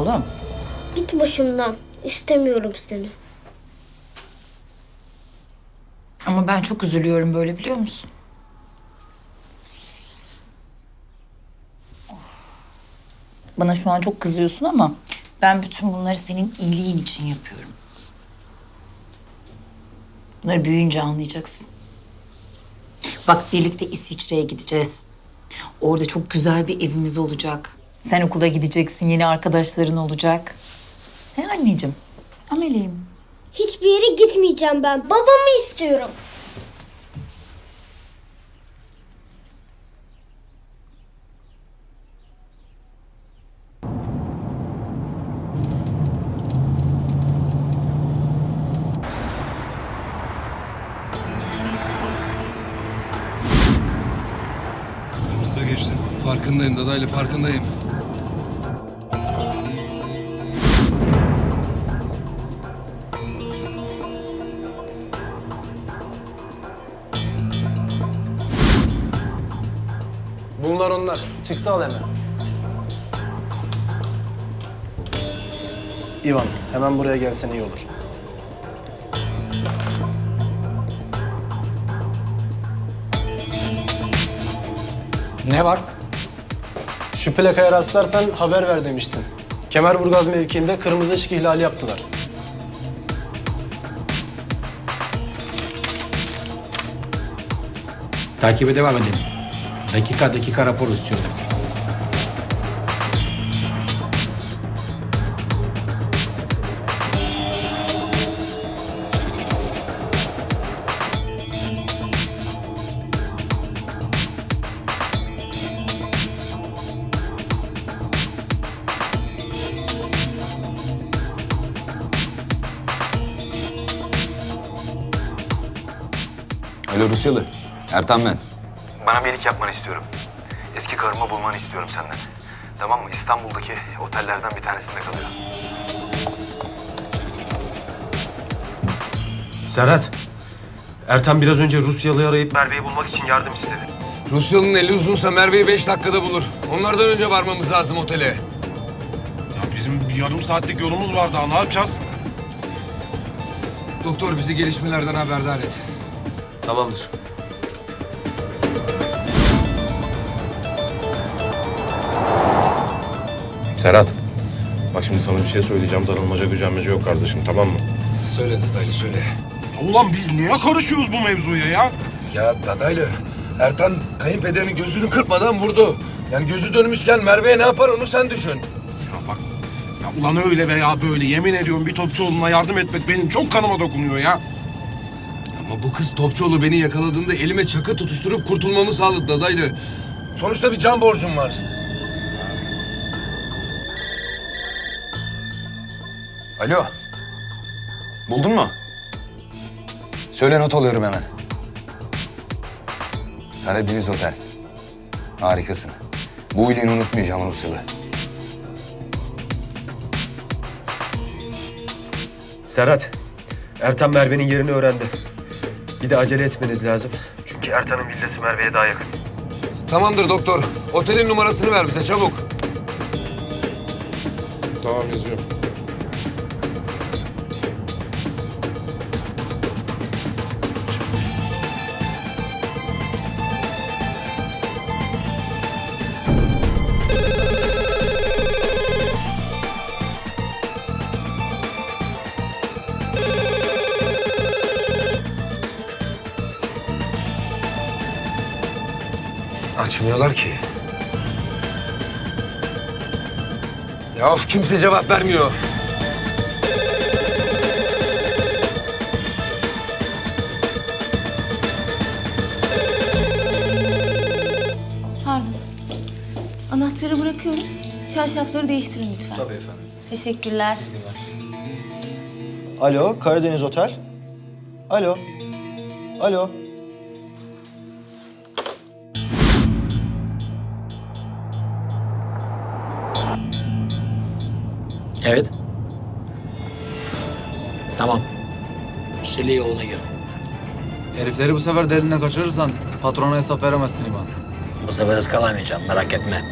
oğlum. Git başımdan. İstemiyorum seni. Ama ben çok üzülüyorum böyle biliyor musun? Bana şu an çok kızıyorsun ama ben bütün bunları senin iyiliğin için yapıyorum. Bunları büyüyünce anlayacaksın. Bak birlikte İsviçre'ye gideceğiz. Orada çok güzel bir evimiz olacak. Sen okula gideceksin, yeni arkadaşların olacak. He anneciğim, ameliyim. Hiçbir yere gitmeyeceğim ben. Babamı istiyorum. Kırmızı da geçti. Farkındayım dadaylı farkındayım. Bunlar onlar. Çıktı al hemen. İvan, hemen buraya gelsen iyi olur. Ne var? Şu plakaya rastlarsan haber ver demiştin. Kemerburgaz mevkiinde kırmızı ışık ihlali yaptılar. Takibe devam edelim. Dakika dakika rapor istiyorum. Alo Rusyalı. Ertan ben. Bana bir iyilik yapmanı istiyorum. Eski karımı bulmanı istiyorum senden. Tamam mı? İstanbul'daki otellerden bir tanesinde kalıyor. Serhat, Ertan biraz önce Rusyalı'yı arayıp Merve'yi bulmak için yardım istedi. Rusyalı'nın eli uzunsa Merve'yi beş dakikada bulur. Onlardan önce varmamız lazım otele. Ya bizim bir yarım saatlik yolumuz var daha ne yapacağız? Doktor bizi gelişmelerden haberdar et. tamamdır. Serhat. Bak şimdi sana bir şey söyleyeceğim. Darılmaca gücenmece yok kardeşim tamam mı? Söyle dadaylı söyle. Ya ulan biz niye karışıyoruz bu mevzuya ya? Ya dadaylı. Ertan kayınpederinin gözünü kırpmadan vurdu. Yani gözü dönmüşken Merve'ye ne yapar onu sen düşün. Ya bak. Ya ulan öyle veya böyle yemin ediyorum bir Topçuoğlu'na yardım etmek benim çok kanıma dokunuyor ya. Ama bu kız Topçuoğlu beni yakaladığında elime çakı tutuşturup kurtulmamı sağladı dadaylı. Sonuçta bir can borcum var. Alo. Buldun mu? Söyle not alıyorum hemen. Karadeniz Otel. Harikasın. Bu iyiliğini unutmayacağım Rusyalı. Serhat, Ertan Merve'nin yerini öğrendi. Bir de acele etmeniz lazım. Çünkü Ertan'ın villası Merve'ye daha yakın. Tamamdır doktor. Otelin numarasını ver bize çabuk. Tamam yazıyorum. Açmıyorlar ki. Ya of kimse cevap vermiyor. Pardon. Anahtarı bırakıyorum. Çarşafları değiştirin lütfen. Tabii efendim. Teşekkürler. Alo, Karadeniz Otel. Alo. Alo. Evet. Tamam. Şili yoluna gir. Herifleri bu sefer de eline kaçırırsan patrona hesap veremezsin İman. Bu sefer ıskalamayacağım merak etme.